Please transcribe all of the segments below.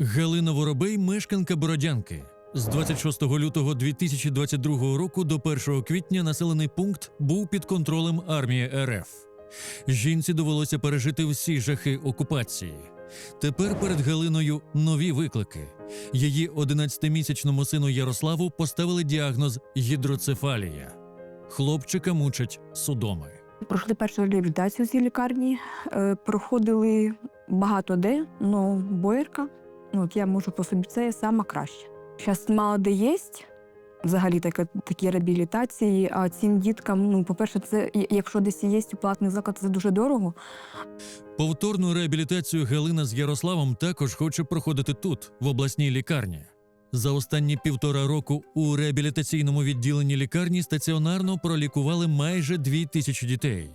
Галина Воробей, мешканка Бородянки. З 26 лютого 2022 року до 1 квітня населений пункт був під контролем армії РФ. Жінці довелося пережити всі жахи окупації. Тепер перед Галиною нові виклики. Її 11-місячному сину Ярославу поставили діагноз гідроцефалія. Хлопчика мучать судоми. Пройшли першу реабілітацію цій лікарні, е, проходили багато де, але боярка, ну от я можу по собі, це сама краще. Зараз мало де є взагалі таке, такі реабілітації, а цим діткам, ну, по-перше, це якщо десь є платний заклад, це дуже дорого. Повторну реабілітацію Галина з Ярославом також хоче проходити тут, в обласній лікарні. За останні півтора року у реабілітаційному відділенні лікарні стаціонарно пролікували майже дві тисячі дітей.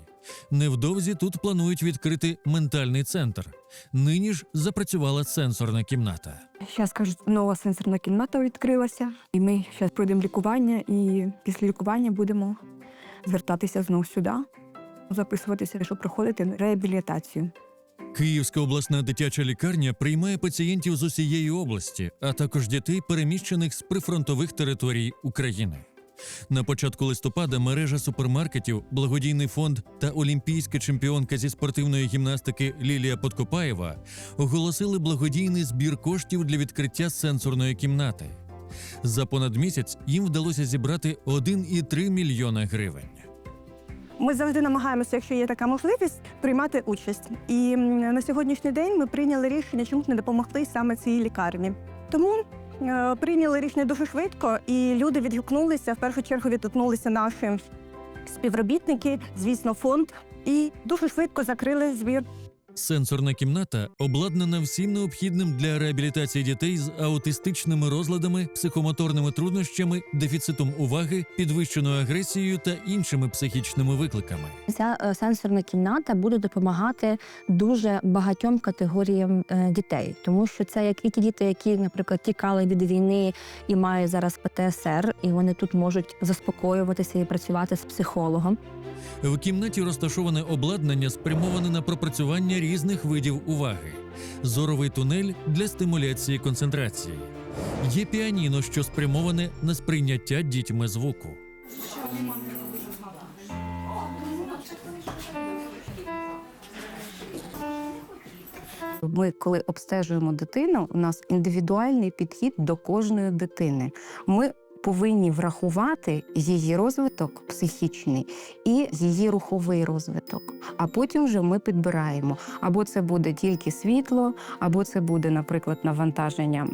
Невдовзі тут планують відкрити ментальний центр. Нині ж запрацювала сенсорна кімната. Зараз кажуть, нова сенсорна кімната відкрилася, і ми зараз пройдемо лікування, і після лікування будемо звертатися знову сюди, записуватися, щоб проходити реабілітацію. Київська обласна дитяча лікарня приймає пацієнтів з усієї області, а також дітей, переміщених з прифронтових територій України. На початку листопада мережа супермаркетів, благодійний фонд та олімпійська чемпіонка зі спортивної гімнастики Лілія Подкопаєва оголосили благодійний збір коштів для відкриття сенсорної кімнати. За понад місяць їм вдалося зібрати 1,3 мільйона гривень. Ми завжди намагаємося, якщо є така можливість, приймати участь. І на сьогоднішній день ми прийняли рішення, чому не допомогти саме цій лікарні. Тому прийняли рішення дуже швидко, і люди відгукнулися. В першу чергу відгукнулися наші співробітники, звісно, фонд, і дуже швидко закрили збір. Сенсорна кімната обладнана всім необхідним для реабілітації дітей з аутистичними розладами, психомоторними труднощами, дефіцитом уваги, підвищеною агресією та іншими психічними викликами. Ця е, сенсорна кімната буде допомагати дуже багатьом категоріям е, дітей, тому що це як і ті діти, які, наприклад, тікали від війни і мають зараз ПТСР, і вони тут можуть заспокоюватися і працювати з психологом. В кімнаті розташоване обладнання, спрямоване на пропрацювання різних видів уваги, зоровий тунель для стимуляції концентрації. Є піаніно, що спрямоване на сприйняття дітьми звуку. Ми, коли обстежуємо дитину, у нас індивідуальний підхід до кожної дитини. Ми повинні врахувати її розвиток психічний і її руховий розвиток. А потім вже ми підбираємо або це буде тільки світло, або це буде, наприклад, навантаження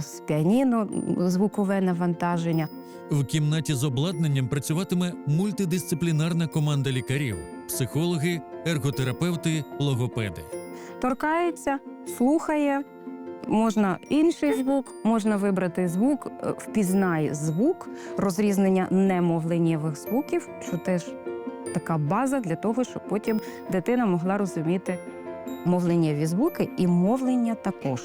з піаніно, звукове навантаження. В кімнаті з обладнанням працюватиме мультидисциплінарна команда лікарів, психологи, ерготерапевти, логопеди. торкається, слухає. Можна інший звук, можна вибрати звук, е, впізнай звук, розрізнення немовленнєвих звуків, що теж така база для того, щоб потім дитина могла розуміти мовленнєві звуки і мовлення також.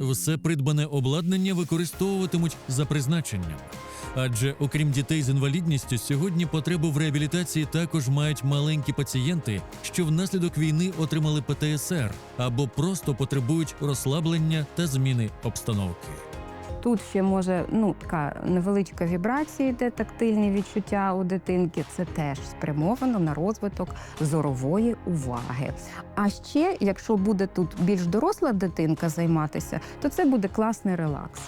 Все придбане обладнання використовуватимуть за призначенням. Адже, окрім дітей з інвалідністю, сьогодні потребу в реабілітації також мають маленькі пацієнти, що внаслідок війни отримали ПТСР або просто потребують розслаблення та зміни обстановки. Тут ще може ну така невеличка вібрація, йде тактильні відчуття у дитинки. Це теж спрямовано на розвиток зорової уваги. А ще, якщо буде тут більш доросла дитинка займатися, то це буде класний релакс.